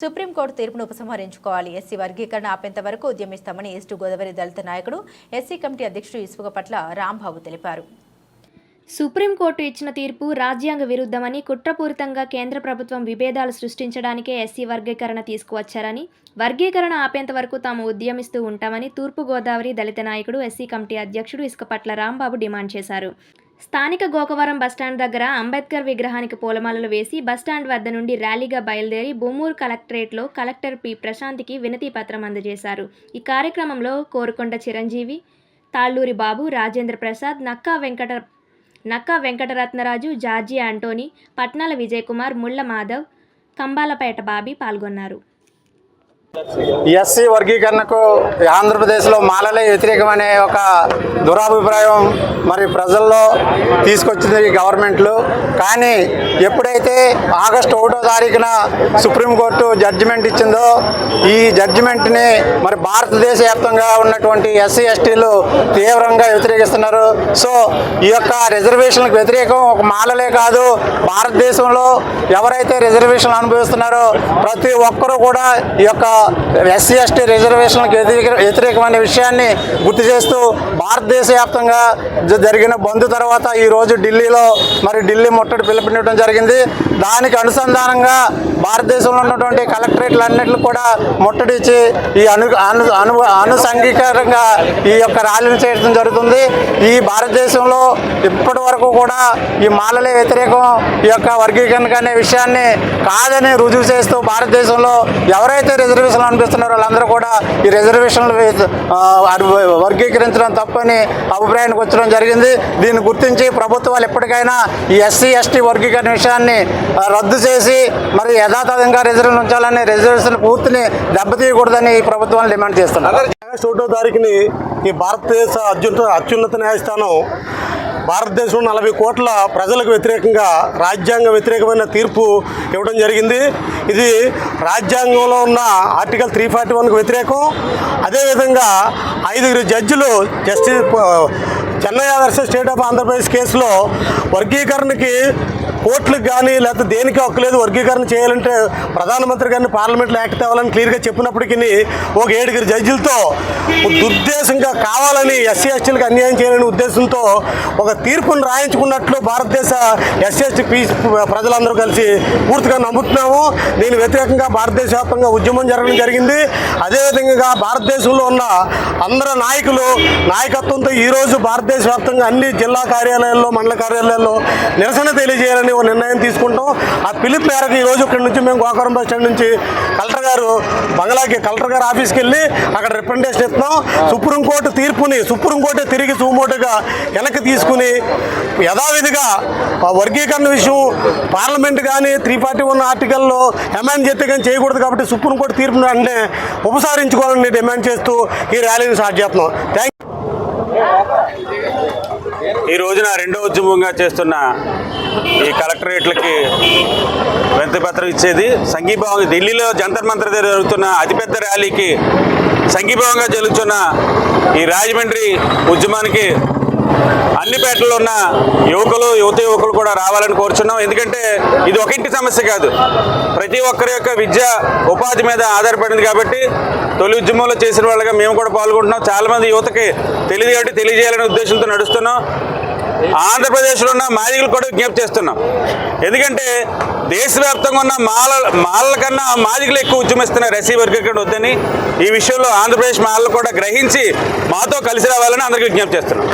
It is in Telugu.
సుప్రీంకోర్టు తీర్పును ఉపసంహరించుకోవాలి. ఎస్సీ వర్గీకరణ ఆపేంత వరకు ఉద్యమిస్తామని ఈస్ట్ గోదావరి దళిత నాయకుడు ఎస్సీ కమిటీ అధ్యక్షుడు ఇసుక పట్ల రాంబాబు తెలిపారు. సుప్రీంకోర్టు ఇచ్చిన తీర్పు రాజ్యాంగ విరుద్ధమని కుట్రపూరితంగా కేంద్ర ప్రభుత్వం విభేదాలు సృష్టించడానికే ఎస్సీ వర్గీకరణ తీసుకువచ్చారని వర్గీకరణ ఆపేంత వరకు తాము ఉద్యమిస్తూ ఉంటామని తూర్పుగోదావరి దళిత నాయకుడు ఎస్సీ కమిటీ అధ్యక్షుడు ఇసుకపట్ల రాంబాబు డిమాండ్ చేశారు. స్థానిక గోకవరం బస్టాండ్ దగ్గర అంబేద్కర్ విగ్రహానికి పూలమాలలు వేసి బస్టాండ్ వద్ద నుండి ర్యాలీగా బయలుదేరి బొమ్మూరు కలెక్టరేట్లో కలెక్టర్ పి. ప్రశాంత్కి వినతి పత్రం అందజేశారు. ఈ కార్యక్రమంలో కోరుకొండ చిరంజీవి తాళ్ళూరి బాబు రాజేంద్ర ప్రసాద్ నక్కా వెంకట నక్కా వెంకటరత్నరాజు జార్జి ఆంటోనీ పట్నాల విజయకుమార్ ముళ్ళ మాధవ్ కంబాలపేట బాబీ పాల్గొన్నారు. ఎస్సీ వర్గీకరణకు ఆంధ్రప్రదేశ్లో మాలలే వ్యతిరేకమనే ఒక దురాభిప్రాయం మరి ప్రజల్లో తీసుకొచ్చింది ఈ గవర్నమెంట్లు. కానీ ఎప్పుడైతే ఆగస్టు ఒకటో తారీఖున సుప్రీంకోర్టు జడ్జిమెంట్ ఇచ్చిందో ఈ జడ్జిమెంట్ని మరి భారతదేశ వ్యాప్తంగా ఉన్నటువంటి ఎస్సీ ఎస్టీలు తీవ్రంగా వ్యతిరేకిస్తున్నారు. సో ఈ యొక్క రిజర్వేషన్లకు వ్యతిరేకం ఒక మాలలే కాదు. భారతదేశంలో ఎవరైతే రిజర్వేషన్లు అనుభవిస్తున్నారో ప్రతి ఒక్కరూ కూడా ఈ యొక్క ఎస్సీ ఎస్టీ రిజర్వేషన్లకు వ్యతిరేక వ్యతిరేకమైన విషయాన్ని గుర్తు చేస్తూ భారతదేశ వ్యాప్తంగా జరిగిన బంద్ తర్వాత ఈరోజు ఢిల్లీలో మరి ఢిల్లీ ముట్టడి పిలుపునివ్వడం జరిగింది. దానికి అనుసంధానంగా భారతదేశంలో ఉన్నటువంటి కలెక్టరేట్లన్నింటిని కూడా ముట్టడిచ్చి ఈ అను అను అను అనుసంఘీకరంగా ఈ యొక్క ర్యాలీని చేయడం జరుగుతుంది. ఈ భారతదేశంలో ఇప్పటి వరకు కూడా ఈ మాలలే వ్యతిరేకం ఈ యొక్క వర్గీకరణ అనే విషయాన్ని కాదని రుజువు చేస్తూ భారతదేశంలో ఎవరైతే రిజర్వేషన్ రిజర్వేషన్లు అనిపిస్తున్నారు? వాళ్ళందరూ కూడా ఈ రిజర్వేషన్లు వర్గీకరించడం తప్పని అభిప్రాయానికి వచ్చడం జరిగింది. దీన్ని గుర్తించి ప్రభుత్వాలు ఎప్పటికైనా ఈ ఎస్సీ ఎస్టీ వర్గీకరణ విషయాన్ని రద్దు చేసి మరి యథాతథంగా రిజర్వేషన్ ఉంచాలని రిజర్వేషన్ పూర్తిని దెబ్బతీయకూడదని ఈ ప్రభుత్వాన్ని డిమాండ్ చేస్తున్నారు. ఆగస్టు ఒకటో తారీఖుని ఈ భారతదేశ అత్యున్నత అత్యున్నత న్యాయస్థానం భారతదేశంలో నలభై కోట్ల ప్రజలకు వ్యతిరేకంగా రాజ్యాంగ వ్యతిరేకమైన తీర్పు ఇవ్వడం జరిగింది. ఇది రాజ్యాంగంలో ఉన్న ఆర్టికల్ త్రీ ఫార్టీ వన్కు వ్యతిరేకం. అదేవిధంగా ఐదుగురు జడ్జిలు జస్టిస్ చెన్నై ఆదర్శ స్టేట్ ఆఫ్ ఆంధ్రప్రదేశ్ కేసులో వర్గీకరణకి కోర్టులకు కానీ లేకపోతే దేనికి ఒక్కలేదు వర్గీకరణ చేయాలంటే ప్రధానమంత్రి గారిని పార్లమెంట్లో యాక్ట్ అవ్వాలని క్లియర్గా చెప్పినప్పటికీ ఒక ఏడుగురు జడ్జిలతో దుర్దేశంగా కావాలని ఎస్సీ ఎస్టీలకు అన్యాయం చేయాలనే ఉద్దేశంతో ఒక తీర్పును రాయించుకున్నట్లు భారతదేశ ఎస్సీ ఎస్టీ ప్రజలందరూ కలిసి పూర్తిగా నమ్ముతున్నాము. దీని వ్యతిరేకంగా భారతదేశ వ్యాప్తంగా ఉద్యమం జరగడం జరిగింది. అదేవిధంగా భారతదేశంలో ఉన్న అందరు నాయకులు నాయకత్వంతో ఈరోజు భారతదేశ వ్యాప్తంగా అన్ని జిల్లా కార్యాలయాల్లో మండల కార్యాలయాల్లో నిరసన తెలియజేయాలని ఒక నిర్ణయం తీసుకుంటాం. ఆ పిలుపు మేరకు ఈరోజు ఇక్కడ నుంచి మేము గోకవరం బస్ స్టాండ్ నుంచి కలెక్టర్ గారు బంగ్లాకి కలెక్టర్ గారు ఆఫీస్కి వెళ్ళి అక్కడ రిప్రజెంటేషన్ ఇస్తున్నాం. సుప్రీంకోర్టు తీర్పుని సుప్రీంకోర్టు తిరిగి చూమోటుగా వెనక్కి తీసుకుని యథావిధిగా వర్గీకరణ విషయం పార్లమెంట్ కానీ త్రీ ఫార్టీ వన్ ఆర్టికల్లో అమెండ్ చేస్తే కానీ చేయకూడదు కాబట్టి సుప్రీంకోర్టు తీర్పుని అంటే ఉపసంహరించుకోవాలని డిమాండ్ చేస్తూ ఈ ర్యాలీని స్టార్ట్ చేస్తున్నాం. థ్యాంక్ ఈ రోజున రెండో ఉద్యమంగా చేస్తున్న ఈ కలెక్టరేట్లకి వినతి పత్రం ఇచ్చేది. సంఘీభావం ఢిల్లీలో జంతర్ మంతర్ దగ్గర జరుగుతున్న అతిపెద్ద ర్యాలీకి సంఘీభావంగా జరుగుతున్న ఈ రాజమండ్రి ఉద్యమానికి అన్ని పేటల్లో ఉన్న యువకులు యువత యువకులు కూడా రావాలని కోరుచున్నాం. ఎందుకంటే ఇది ఒక ఇంటి సమస్య కాదు. ప్రతి ఒక్కరి యొక్క విద్య ఉపాధి మీద ఆధారపడింది కాబట్టి తొలి ఉద్యమంలో చేసిన వాళ్ళగా మేము కూడా పాల్గొంటున్నాం. చాలామంది యువతకి తెలియదు కాబట్టి తెలియజేయాలనే ఉద్దేశంతో నడుస్తున్నాం. ఆంధ్రప్రదేశ్లో ఉన్న మాదిగలు కూడా విజ్ఞప్తి చేస్తున్నాం. ఎందుకంటే దేశవ్యాప్తంగా ఉన్న మాల మాలల కన్నా మాదిగలు ఎక్కువ ఉద్యమిస్తున్నారు ఎస్సీ వర్గీకరణ వద్దని ఈ విషయంలో ఆంధ్రప్రదేశ్ మాలలు కూడా గ్రహించి మాతో కలిసి రావాలని అందరికీ విజ్ఞప్తి చేస్తున్నాం.